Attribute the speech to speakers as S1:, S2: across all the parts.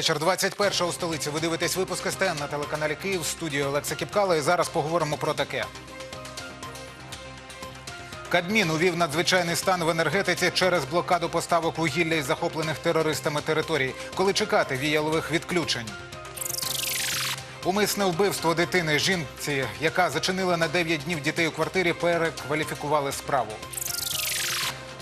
S1: Вечір. 21 у столиці. Ви дивитесь випуск СТН на телеканалі Київ. В студії Олекса Кіпкала. І зараз поговоримо про таке. Кабмін увів надзвичайний стан в енергетиці через блокаду поставок вугілля із захоплених терористами територій. Коли чекати віялових відключень? Умисне вбивство дитини жінці, яка зачинила на 9 днів дітей у квартирі, перекваліфікували справу.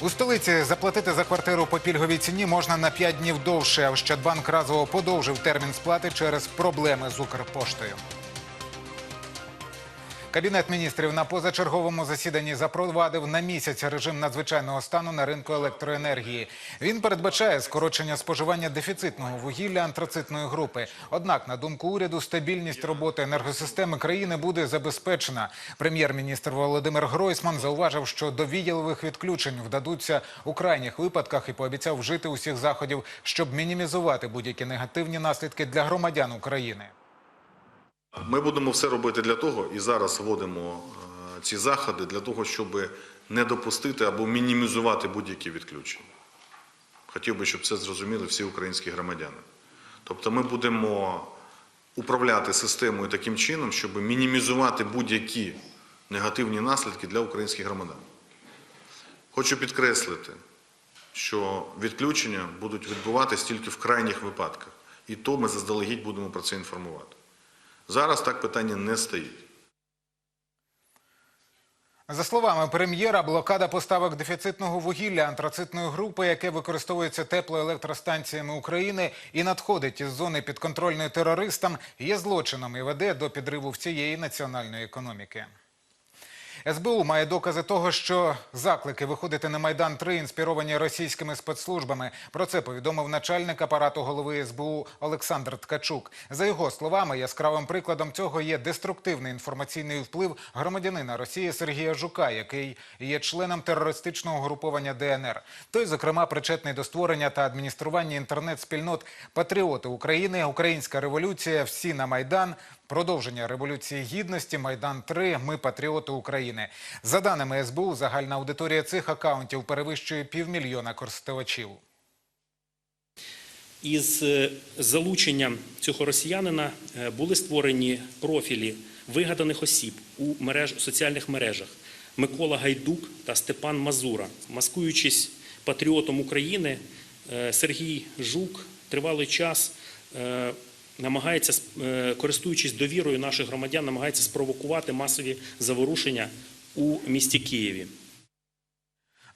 S1: У столиці заплатити за квартиру по пільговій ціні можна на 5 днів довше. Ощадбанк разово подовжив термін сплати через проблеми з Укрпоштою. Кабінет міністрів на позачерговому засіданні запровадив на місяць режим надзвичайного стану на ринку електроенергії. Він передбачає скорочення споживання дефіцитного вугілля антрацитної групи. Однак, на думку уряду, стабільність роботи енергосистеми країни буде забезпечена. Прем'єр-міністр Володимир Гройсман зауважив, що до віялових відключень вдадуться у крайніх випадках і пообіцяв вжити усіх заходів, щоб мінімізувати будь-які негативні наслідки для громадян України.
S2: Ми будемо все робити для того, і зараз вводимо е, ці заходи для того, щоб не допустити або мінімізувати будь-які відключення. Хотів би, щоб це зрозуміли всі українські громадяни. Тобто ми будемо управляти системою таким чином, щоб мінімізувати будь-які негативні наслідки для українських громадян. Хочу підкреслити, що відключення будуть відбуватись тільки в крайніх випадках. І то ми заздалегідь будемо про це інформувати. Зараз так питання не стоїть.
S1: За словами прем'єра, блокада поставок дефіцитного вугілля антрацитної групи, яке використовується теплоелектростанціями України і надходить із зони підконтрольної терористам, є злочином і веде до підриву всієї національної економіки. СБУ має докази того, що заклики виходити на Майдан 3 інспіровані російськими спецслужбами. Про це повідомив начальник апарату голови СБУ Олександр Ткачук. За його словами, яскравим прикладом цього є деструктивний інформаційний вплив громадянина Росії Сергія Жука, який є членом терористичного груповання ДНР. Той, зокрема, причетний до створення та адміністрування інтернет-спільнот Патріоти України, Українська революція, всі на Майдан. Продовження революції гідності Майдан 3 Ми патріоти України. За даними СБУ, загальна аудиторія цих акаунтів перевищує півмільйона користувачів.
S3: Із е, залученням цього росіянина е, були створені профілі вигаданих осіб у мереж, соціальних мережах Микола Гайдук та Степан Мазура. Маскуючись патріотом України, е, Сергій Жук тривалий час намагається, е, користуючись довірою наших громадян, намагається спровокувати масові заворушення у місті Києві.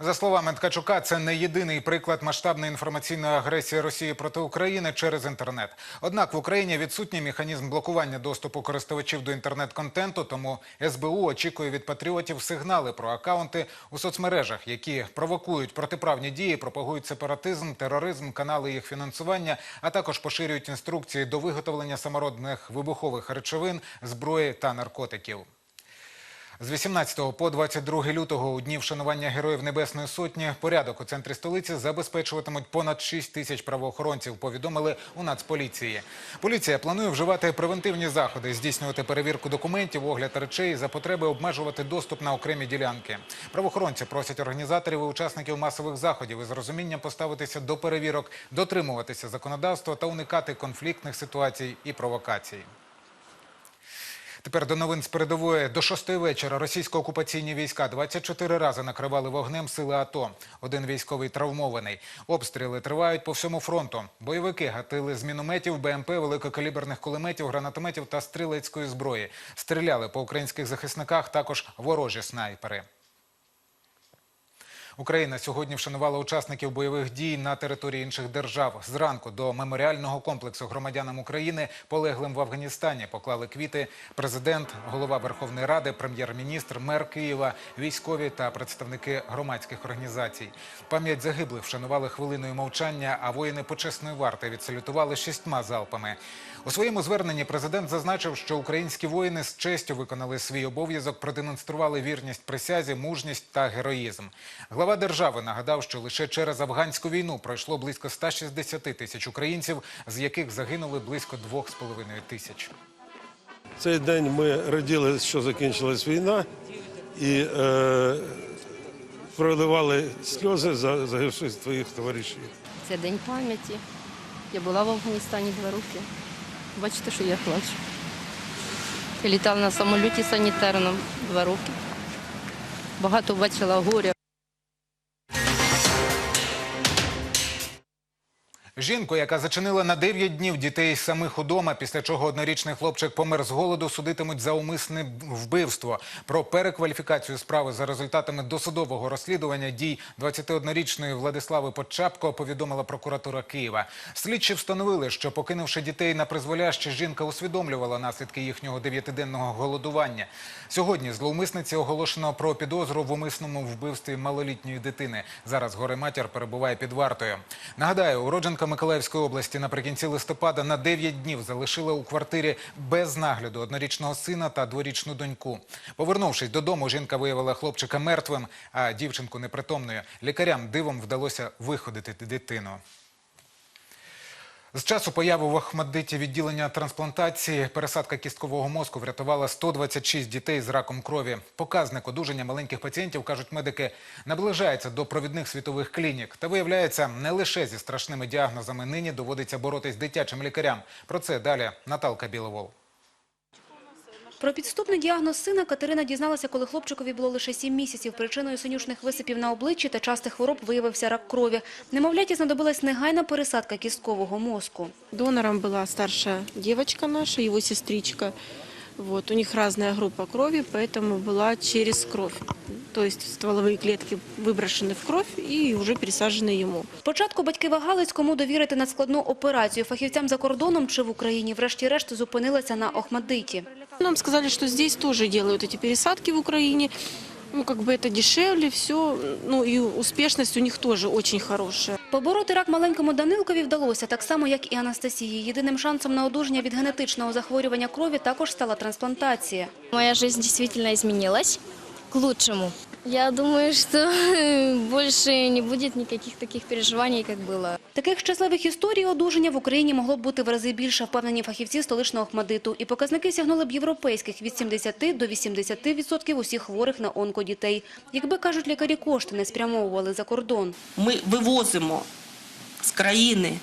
S1: За словами Ткачука, це не єдиний приклад масштабної інформаційної агресії Росії проти України через інтернет. Однак в Україні відсутній механізм блокування доступу користувачів до інтернет-контенту, тому СБУ очікує від патріотів сигнали про акаунти у соцмережах, які провокують протиправні дії, пропагують сепаратизм, тероризм, канали їх фінансування, а також поширюють інструкції до виготовлення самородних вибухових речовин, зброї та наркотиків. З 18 по 22 лютого у дні вшанування Героїв Небесної Сотні порядок у центрі столиці забезпечуватимуть понад 6 тисяч правоохоронців, повідомили у Нацполіції. Поліція планує вживати превентивні заходи, здійснювати перевірку документів, огляд речей, за потреби обмежувати доступ на окремі ділянки. Правоохоронці просять організаторів і учасників масових заходів із розумінням поставитися до перевірок, дотримуватися законодавства та уникати конфліктних ситуацій і провокацій. Тепер до новин з передової. До шостої вечора російсько-окупаційні війська 24 рази накривали вогнем сили АТО. Один військовий травмований. Обстріли тривають по всьому фронту. Бойовики гатили з мінометів, БМП, великокаліберних кулеметів, гранатометів та стрілецької зброї. Стріляли по українських захисниках також ворожі снайпери. Україна сьогодні вшанувала учасників бойових дій на території інших держав. Зранку до меморіального комплексу громадянам України, полеглим в Афганістані, поклали квіти президент, голова Верховної Ради, прем'єр-міністр, мер Києва, військові та представники громадських організацій. Пам'ять загиблих вшанували хвилиною мовчання, а воїни почесної варти відсалютували шістьма залпами. У своєму зверненні президент зазначив, що українські воїни з честю виконали свій обов'язок, продемонстрували вірність присязі, мужність та героїзм. Глава держави нагадав, що лише через афганську війну пройшло близько 160 тисяч українців, з яких загинули близько 2,5 тисяч.
S4: Цей день ми раділи, що закінчилась війна, і е, проливали сльози за загибших своїх товаришів.
S5: Це день пам'яті. Я була в Афганістані два роки. Бачите, що я плачу. Я літала на самоліті санітарному два роки. Багато бачила горя.
S1: Жінку, яка зачинила на 9 днів дітей самих удома, після чого однорічний хлопчик помер з голоду, судитимуть за умисне вбивство. Про перекваліфікацію справи за результатами досудового розслідування дій 21-річної Владислави Подчапко повідомила прокуратура Києва. Слідчі встановили, що покинувши дітей на призволяще, жінка усвідомлювала наслідки їхнього дев'ятиденного голодування. Сьогодні зловмисниці оголошено про підозру в умисному вбивстві малолітньої дитини. Зараз горе-матір перебуває під вартою. Нагадаю, уродженка Миколаївської області наприкінці листопада на 9 днів залишила у квартирі без нагляду однорічного сина та дворічну доньку. Повернувшись додому, жінка виявила хлопчика мертвим, а дівчинку непритомною. Лікарям дивом вдалося виходити дитину. З часу появи в Охмадиті відділення трансплантації пересадка кісткового мозку врятувала 126 дітей з раком крові. Показник одужання маленьких пацієнтів, кажуть медики, наближається до провідних світових клінік. Та виявляється, не лише зі страшними діагнозами нині доводиться боротись дитячим лікарям. Про це далі Наталка Біловол.
S6: Про підступний діагноз сина Катерина дізналася, коли хлопчикові було лише 7 місяців. Причиною синюшних висипів на обличчі та частих хвороб виявився рак крові. Немовляті знадобилась негайна пересадка кісткового мозку.
S7: Донором была старшая девочка наша, его сестричка. Вот, у них разная группа крови, поэтому была через кровь. То есть стволовые клетки выброшены в кровь и уже пересажены ему.
S6: Спочатку батьки вагались, кому довірити надскладну операцію фахівцям за кордоном чи в Україні. Врешті-решт зупинилася на Охмадиті.
S7: Нам сказали, что здесь тоже делают эти пересадки в Украине. Ну, как бы это дешевле, все. Ну, и успешность у них тоже очень хорошая.
S6: Побороти рак маленькому Данилкові вдалося, так само, як і Анастасії. Єдиним шансом на одужання від генетичного захворювання крові також стала трансплантація.
S8: Моя жизнь действительно изменилась к лучшему. Я думаю, что больше не будет никаких таких переживаний, как было.
S6: Таких щасливих історій одужання в Україні могло б бути в рази більше, впевнені фахівці столичного Охмадиту. І показники сягнули б європейських від 70 до 80% усіх хворих на онкодітей. Якби, кажуть лікарі, кошти не спрямовували за кордон.
S9: ми вивозимо з країни,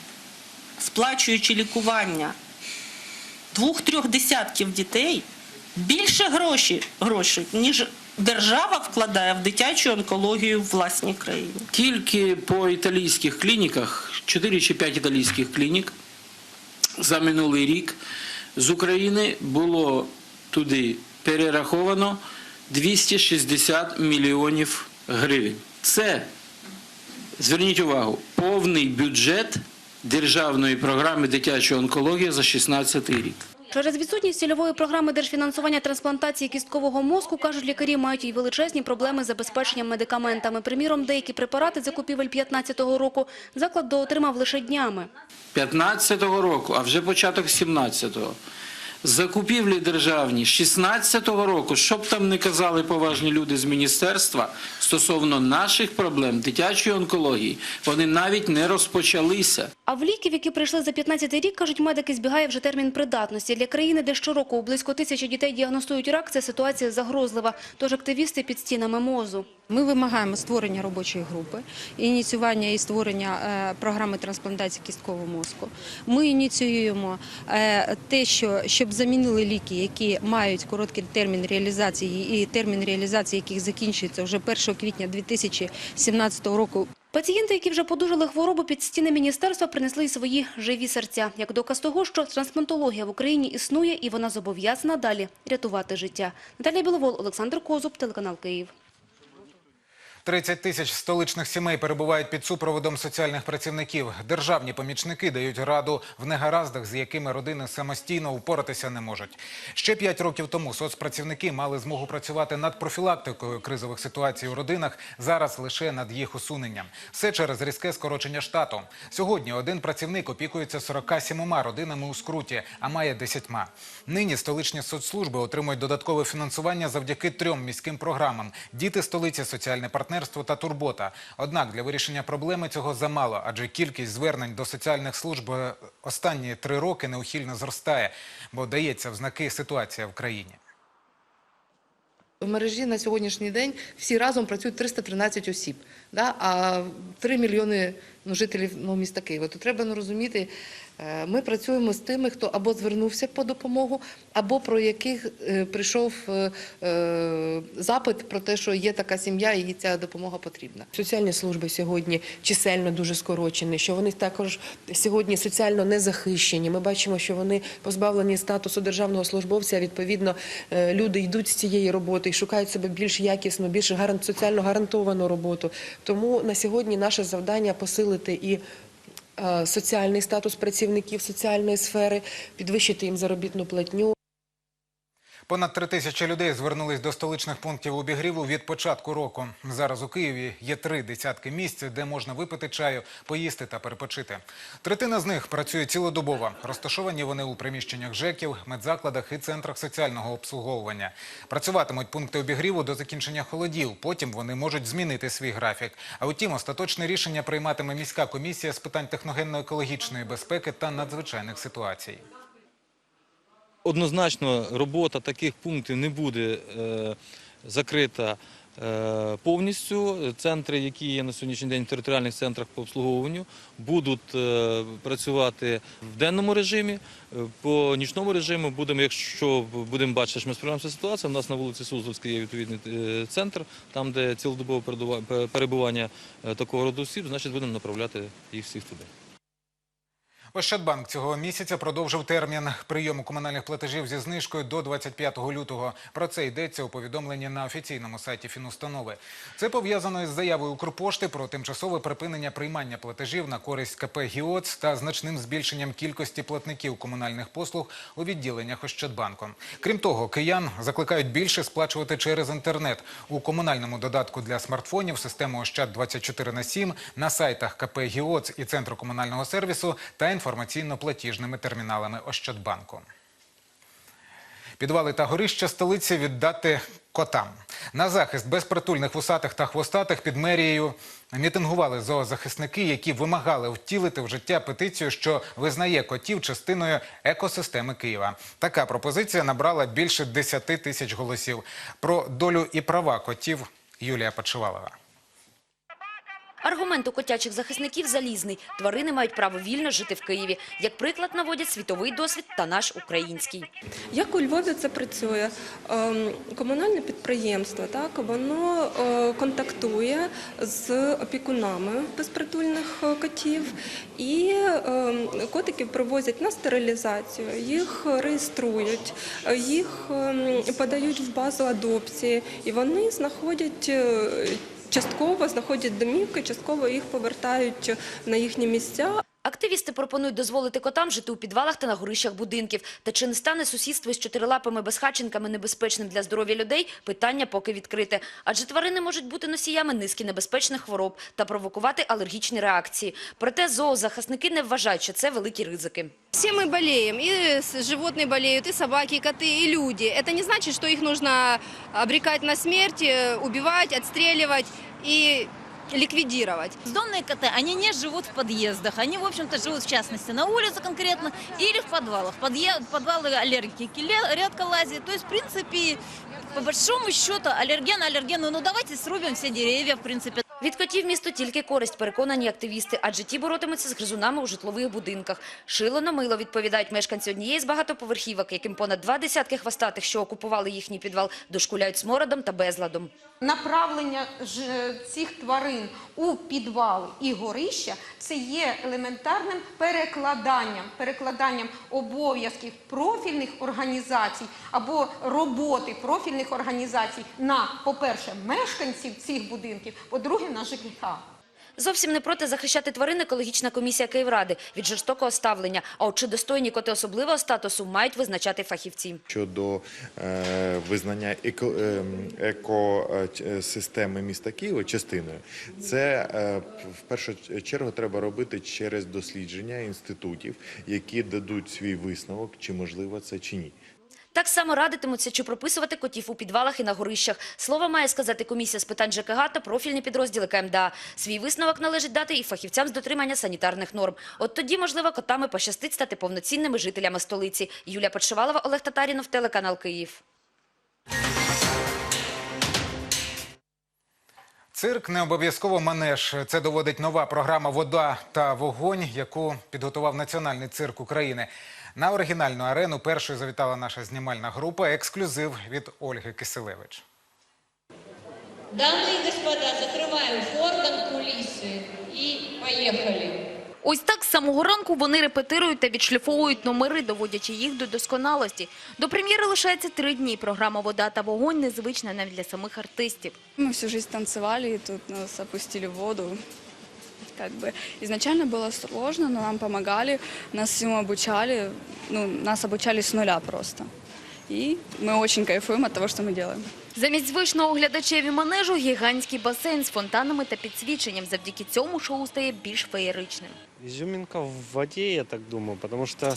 S9: сплачуючи лікування двох-трьох десятків дітей, більше грошей, грошей, ніж держава вкладає в дитячу онкологію в власній країні.
S10: Тільки по італійських клініках, 4 чи 5 італійських клінік за минулий рік з України було туди перераховано 260 мільйонів гривень. Це, зверніть увагу, повний бюджет державної програми дитячої онкології за 2016 рік.
S6: Через відсутність цільової програми держфінансування трансплантації кісткового мозку, кажуть лікарі, мають і величезні проблеми з забезпеченням медикаментами. Приміром, деякі препарати закупівель 2015 року заклад доотримав лише днями.
S10: 15-го року, а вже початок 17-го. Закупівлі державні 16-го року, що б там не казали поважні люди з міністерства стосовно наших проблем дитячої онкології, вони навіть не розпочалися.
S6: А в ліків, які прийшли за 15 рік, кажуть медики, збігає вже термін придатності. Для країни, де щороку близько тисячі дітей діагностують рак, це ситуація загрозлива. Тож активісти під стінами МОЗу.
S11: Ми вимагаємо створення робочої групи, ініціювання і створення е, програми трансплантації кісткового мозку. Ми ініціюємо е, те, що щоб замінили ліки, які мають короткий термін реалізації, і термін реалізації яких закінчується вже 1 квітня 2017 року.
S6: Пацієнти, які вже подужали хворобу під стіни міністерства, принесли й свої живі серця. Як доказ того, що трансплантологія в Україні існує і вона зобов'язана далі рятувати життя. Наталія Біловол, Олександр Козуб, телеканал Київ.
S1: 30 тисяч столичних сімей перебувають під супроводом соціальних працівників. Державні помічники дають раду в негараздах, з якими родини самостійно упоратися не можуть. Ще п'ять років тому соцпрацівники мали змогу працювати над профілактикою кризових ситуацій у родинах, зараз лише над їх усуненням. Все через різке скорочення штату. Сьогодні один працівник опікується 47 родинами у скруті, а має 10. Нині столичні соцслужби отримують додаткове фінансування завдяки трьом міським програмам: діти столиці, соціальне партнерство та турбота. Однак для вирішення проблеми цього замало, адже кількість звернень до соціальних служб е, останні три роки неухильно зростає, бо дається в знаки ситуація в країні.
S12: В мережі на сьогоднішній день всі разом працюють 313 осіб, а 3 мільйони ну, жителів ну, міста Києва. То треба ну, розуміти, ми працюємо з тими, хто або звернувся по допомогу, або про яких е, прийшов е, е, запит про те, що є така сім'я і ця допомога потрібна.
S13: Соціальні служби сьогодні чисельно дуже скорочені, що вони також сьогодні соціально не захищені. Ми бачимо, що вони позбавлені статусу державного службовця. Відповідно, е, люди йдуть з цієї роботи і шукають себе більш якісну, більш соціально гарантовану роботу. Тому на сьогодні наше завдання посилити і е, соціальний статус працівників соціальної сфери, підвищити їм заробітну платню.
S1: Понад три тисячі людей звернулись до столичних пунктів обігріву від початку року. Зараз у Києві є три десятки місць, де можна випити чаю, поїсти та перепочити. Третина з них працює цілодобово. Розташовані вони у приміщеннях ЖЕКів, медзакладах і центрах соціального обслуговування. Працюватимуть пункти обігріву до закінчення холодів. Потім вони можуть змінити свій графік. А утім, остаточне рішення прийматиме міська комісія з питань техногенно-екологічної безпеки та надзвичайних ситуацій.
S14: Однозначно, робота таких пунктів не буде е, закрита е, повністю. Центри, які є на сьогоднішній день в територіальних центрах по обслуговуванню, будуть е, працювати в денному режимі. По нічному режиму будемо, якщо будемо бачити, що ми справляємося з ситуацією, у нас на вулиці Суздальській є відповідний центр, там, де цілодобове перебування такого роду осіб, значить будемо направляти їх всіх туди.
S1: Ощадбанк цього місяця продовжив термін прийому комунальних платежів зі знижкою до 25 лютого. Про це йдеться у повідомленні на офіційному сайті фінустанови. Це пов'язано із заявою Укрпошти про тимчасове припинення приймання платежів на користь КП «Гіоц» та значним збільшенням кількості платників комунальних послуг у відділеннях Ощадбанку. Крім того, киян закликають більше сплачувати через інтернет. У комунальному додатку для смартфонів систему Ощад 24 на 7 на сайтах КП «Гіоц» і Центру комунального сервісу та інформаційно-платіжними терміналами Ощадбанку. Підвали та горища столиці віддати котам. На захист безпритульних вусатих та хвостатих під мерією мітингували зоозахисники, які вимагали втілити в життя петицію, що визнає котів частиною екосистеми Києва. Така пропозиція набрала більше 10 тисяч голосів. Про долю і права котів Юлія Почивалова.
S15: Аргумент у котячих захисників залізний. Тварини мають право вільно жити в Києві. Як приклад наводять світовий досвід та наш український.
S16: Як у Львові це працює? Ем, Комунальне підприємство, так, воно е, контактує з опікунами безпритульних е, котів і ем, котиків привозять на стерилізацію, їх реєструють, їх ем, подають в базу адопції і вони знаходять е, частково знаходять домівки, частково їх повертають на їхні місця.
S15: Активісти пропонують дозволити котам жити у підвалах та на горищах будинків. Та чи не стане сусідство з чотирилапими безхатченками небезпечним для здоров'я людей – питання поки відкрите. Адже тварини можуть бути носіями низки небезпечних хвороб та провокувати алергічні реакції. Проте зоозахисники не вважають, що це великі ризики.
S17: Все мы болеем, и с- животные болеют, и собаки, и коты, и люди. Это не значит, что их нужно обрекать на смерть, э, убивать, отстреливать и ликвидировать.
S18: Бездомные коты, они не живут в подъездах, они, в общем-то, живут, в частности, на улице конкретно или в подвалах. Подъе- подвалы аллергики ле- редко лазят. То есть, в принципе, по большому счету, аллерген аллергену, ну давайте срубим все деревья, в принципе.
S15: Від котів місто тільки користь, переконані активісти, адже ті боротимуться з гризунами у житлових будинках. Шило на мило, відповідають мешканці однієї з багатоповерхівок, яким понад два десятки хвостатих, що окупували їхній підвал, дошкуляють смородом та безладом.
S19: Направлення ж- цих тварин у підвали і горища це є елементарним перекладанням, перекладанням обов'язків профільних організацій або роботи профільних організацій на, по-перше, мешканців цих будинків, по-друге, на ЖКХ.
S15: Зовсім не проти захищати тварин екологічна комісія Київради від жорстокого ставлення. А от чи достойні коти особливого статусу мають визначати фахівці.
S20: щодо е, визнання еко, е, екосистеми міста Києва частиною, це е, в першу чергу треба робити через дослідження інститутів, які дадуть свій висновок, чи можливо це чи ні.
S15: Так само радитимуться, чи прописувати котів у підвалах і на горищах. Слово має сказати комісія з питань ЖКГ та профільні підрозділи КМДА. Свій висновок належить дати і фахівцям з дотримання санітарних норм. От тоді, можливо, котами пощастить стати повноцінними жителями столиці. Юлія Подшивалова, Олег Татарінов, телеканал Київ.
S1: Цирк не обов'язково манеж. Це доводить нова програма Вода та вогонь, яку підготував Національний цирк України. На оригінальну арену першою завітала наша знімальна група. Ексклюзив від Ольги Киселевич.
S21: Дамы и господа, закрываем фордом кулисы и поехали.
S22: Ось так з самого ранку вони репетирують та відшліфовують номери, доводячи їх до досконалості. До прем'єри лишається три дні. Програма «Вода та вогонь» незвична навіть для самих артистів.
S23: Мы всю жизнь танцевали, и тут нас опустили в воду. Как бы изначально было сложно, но нам помогали, нас всему обучали, ну, нас обучали с нуля просто. И мы очень кайфуем от того, что мы делаем.
S22: Замість звичного глядачеві манежу – гігантський басейн з фонтанами та підсвіченням. Завдяки цьому шоу стає більш феєричним.
S24: Изюминка в воде, я так думаю, потому что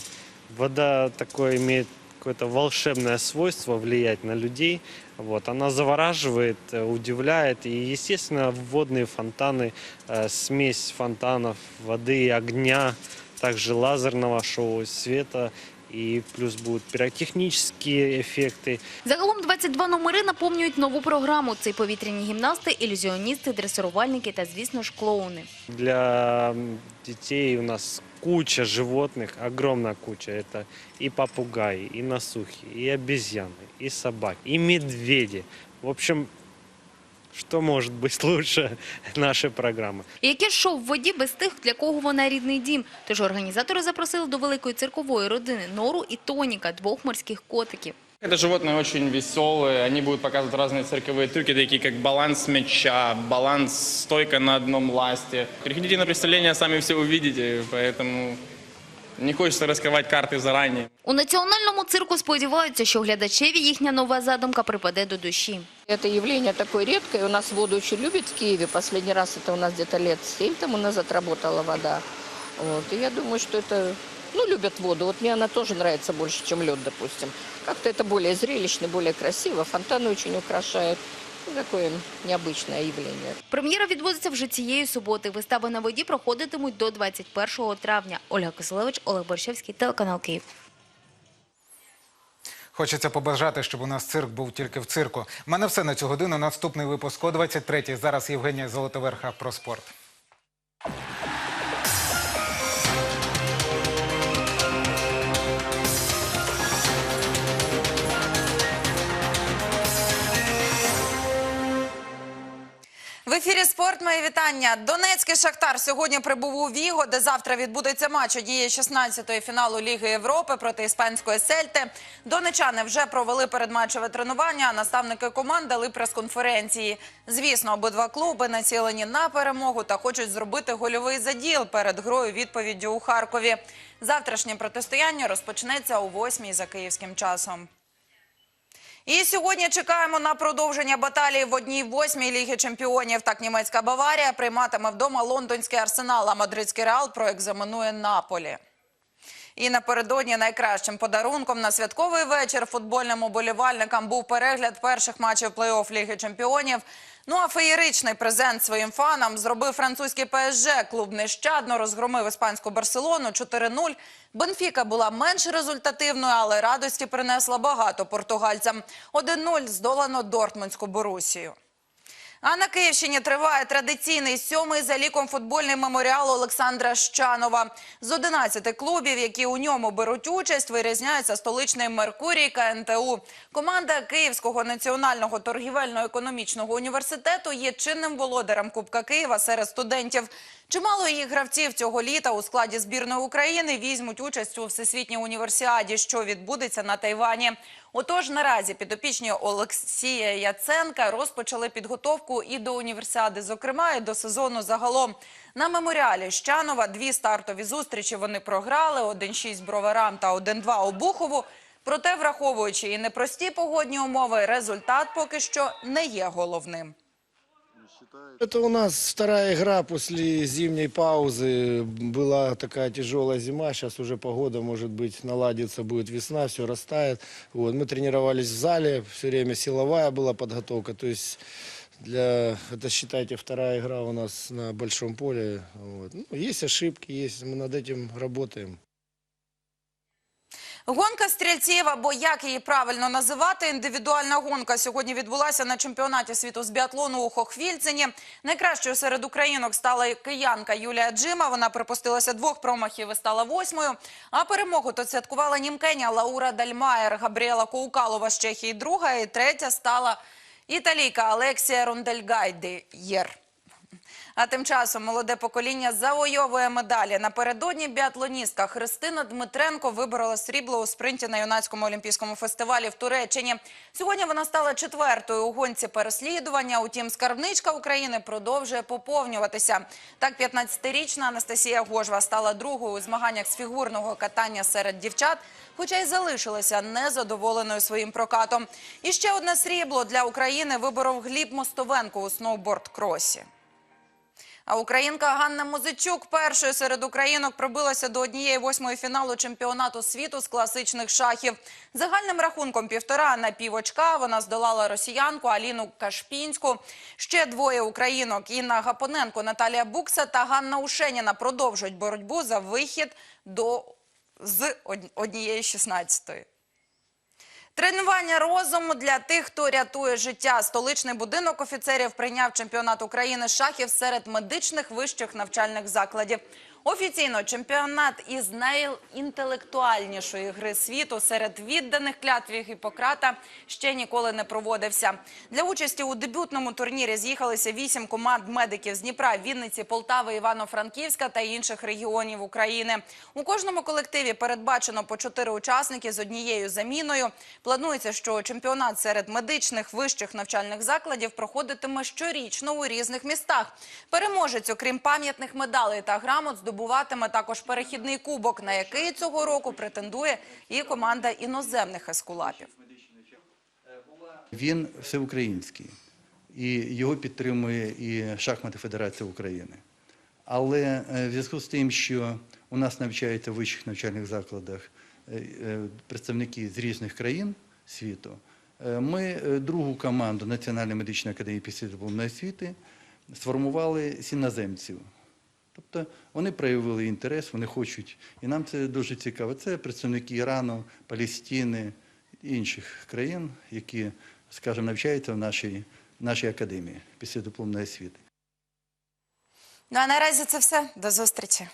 S24: вода такое имеет какое-то волшебное свойство влиять на людей. Вот, она завораживает, э, удивляет. И, естественно, водные фонтаны, э, смесь фонтанов, воды и огня, также лазерного шоу, света. И плюс будут пиротехнические эффекты.
S22: Загалом 22 номери наповнюють нову програму. Це й повітряні гімнасти, ілюзіоністи, дресирувальники та, звісно ж, клоуни.
S24: Для м, детей у нас куча животных, огромная куча. Это и попугаи, и носухи, и обезьяны, и собаки, и медведи. В общем, что может быть лучше нашей программы?
S22: І яке ж шоу в воді без тих, для кого вона рідний дім? Тож організатори запросили до великої циркової родини Нору і Тоніка, двох морських котиків.
S25: Это животные очень веселые, они будут показывать разные цирковые трюки, такие как баланс мяча, баланс стойка на одном ласте. Приходите на представление, сами все увидите, поэтому не хочется раскрывать карты заранее.
S22: У національному цирку сподіваються, що глядачеві їхня нова задумка припаде до душі.
S26: Это явление такое редкое. У нас воду очень любят в Киеве. Последний раз это у нас где-то лет семь тому назад работала вода. Вот. И я думаю, что это, ну, любят воду. Вот мне она тоже нравится больше, чем лед, допустим. Как-то это более зрелищно, более красиво. Фонтаны очень украшают. Ну, такое необычное явление.
S22: Прем'єра відбудеться вже цієї суботи. Вистави на воді проходитимуть до 21 травня. Ольга Киселевич, Олег Борщевський, телеканал Київ.
S1: Хочеться побажати, щоб у нас цирк був тільки в цирку. У мене все на цю годину. Наступний випуск о 23 Зараз Євгенія Золотоверха про спорт.
S27: Ефірі спорт мої вітання. Донецький Шахтар сьогодні прибув у Віго, де завтра відбудеться матч однієї 16-ї фіналу Ліги Європи проти іспанської Сельти. Донечани вже провели передматчеве тренування. а Наставники команд дали прес-конференції. Звісно, обидва клуби націлені на перемогу та хочуть зробити гольовий заділ перед грою відповіддю у Харкові. Завтрашнє протистояння розпочнеться о 8 за київським часом. І сьогодні чекаємо на продовження баталії в одній восьмій ліги чемпіонів. Так німецька Баварія прийматиме вдома лондонський арсенал, а мадридський реал проекзаменує Наполі. І напередодні найкращим подарунком на святковий вечір футбольним уболівальникам був перегляд перших матчів плей-офф Ліги Чемпіонів. Ну а феєричний презент своїм фанам зробив французький ПСЖ. Клуб нещадно розгромив іспанську Барселону 4-0. Бенфіка була менш результативною, але радості принесла багато португальцям. 1-0 здолано Дортмундську Борусію. А на Київщині триває традиційний сьомий за ліком футбольний меморіал Олександра Щанова. З 11 клубів, які у ньому беруть участь, вирізняється столичний Меркурій КНТУ. Команда Київського національного торгівельно-економічного університету є чинним володарем Кубка Києва серед студентів. Чимало їх гравців цього літа у складі збірної України візьмуть участь у всесвітній універсіаді, що відбудеться на Тайвані. Отож, наразі підопічні Олексія Яценка розпочали підготовку і до універсіади, зокрема, і до сезону загалом. На меморіалі Щанова дві стартові зустрічі вони програли: 1-6 Броварам та 1-2 Обухову. Проте, враховуючи і непрості погодні умови, результат поки що не є головним.
S28: Это у нас вторая игра после зимней паузы. Была такая тяжелая зима, сейчас уже погода, может быть, наладится, будет весна, все растает. Вот. Мы тренировались в зале, все время силовая была подготовка. То есть для, это считайте вторая игра у нас на большом поле. Вот. Ну, есть ошибки, есть, мы над этим работаем.
S27: Гонка стрільців, або як її правильно називати, індивідуальна гонка сьогодні відбулася на чемпіонаті світу з біатлону у Хохвільцині. Найкращою серед українок стала киянка Юлія Джима. Вона припустилася двох промахів і стала восьмою. А перемогу то святкувала німкеня Лаура Дальмаєр, Габріела Коукалова з Чехії друга і третя стала італійка Алексія Рундельгайди Єр. А тим часом молоде покоління завойовує медалі. Напередодні біатлоністка Христина Дмитренко виборола срібло у спринті на юнацькому олімпійському фестивалі в Туреччині. Сьогодні вона стала четвертою у гонці переслідування. Утім, скарбничка України продовжує поповнюватися. Так, 15-річна Анастасія Гожва стала другою у змаганнях з фігурного катання серед дівчат, хоча й залишилася незадоволеною своїм прокатом. І ще одне срібло для України виборов Гліб Мостовенко у сноуборд-кросі. А українка Ганна Музичук першою серед українок пробилася до однієї восьмої фіналу чемпіонату світу з класичних шахів. Загальним рахунком півтора на півочка вона здолала росіянку Аліну Кашпінську. Ще двоє українок – Інна Гапоненко, Наталія Букса та Ганна Ушеніна продовжують боротьбу за вихід до з однієї шістнадцятої. Тренування розуму для тих, хто рятує життя. Столичний будинок офіцерів прийняв чемпіонат України шахів серед медичних вищих навчальних закладів. Офіційно чемпіонат із найінтелектуальнішої гри світу серед відданих клятві Гіппократа ще ніколи не проводився. Для участі у дебютному турнірі з'їхалися вісім команд медиків з Дніпра, Вінниці, Полтави, Івано-Франківська та інших регіонів України. У кожному колективі передбачено по чотири учасники з однією заміною. Планується, що чемпіонат серед медичних вищих навчальних закладів проходитиме щорічно у різних містах. Переможець, окрім пам'ятних медалей та грамот, здобуватиме також перехідний кубок, на який цього року претендує і команда іноземних ескулапів.
S23: Він всеукраїнський, і його підтримує і Шахматна Федерація України. Але е, в зв'язку з тим, що у нас навчаються в вищих навчальних закладах е, е, представники з різних країн світу, ми другу команду Національної медичної академії післядипломної освіти сформували з іноземців. Тобто вони проявили інтерес, вони хочуть, і нам це дуже цікаво. Це представники Ірану, Палестини інших країн, які, скажімо, навчаються в нашій, нашій академії післядипломної освіти.
S27: Ну а наразі це все. До зустрічі.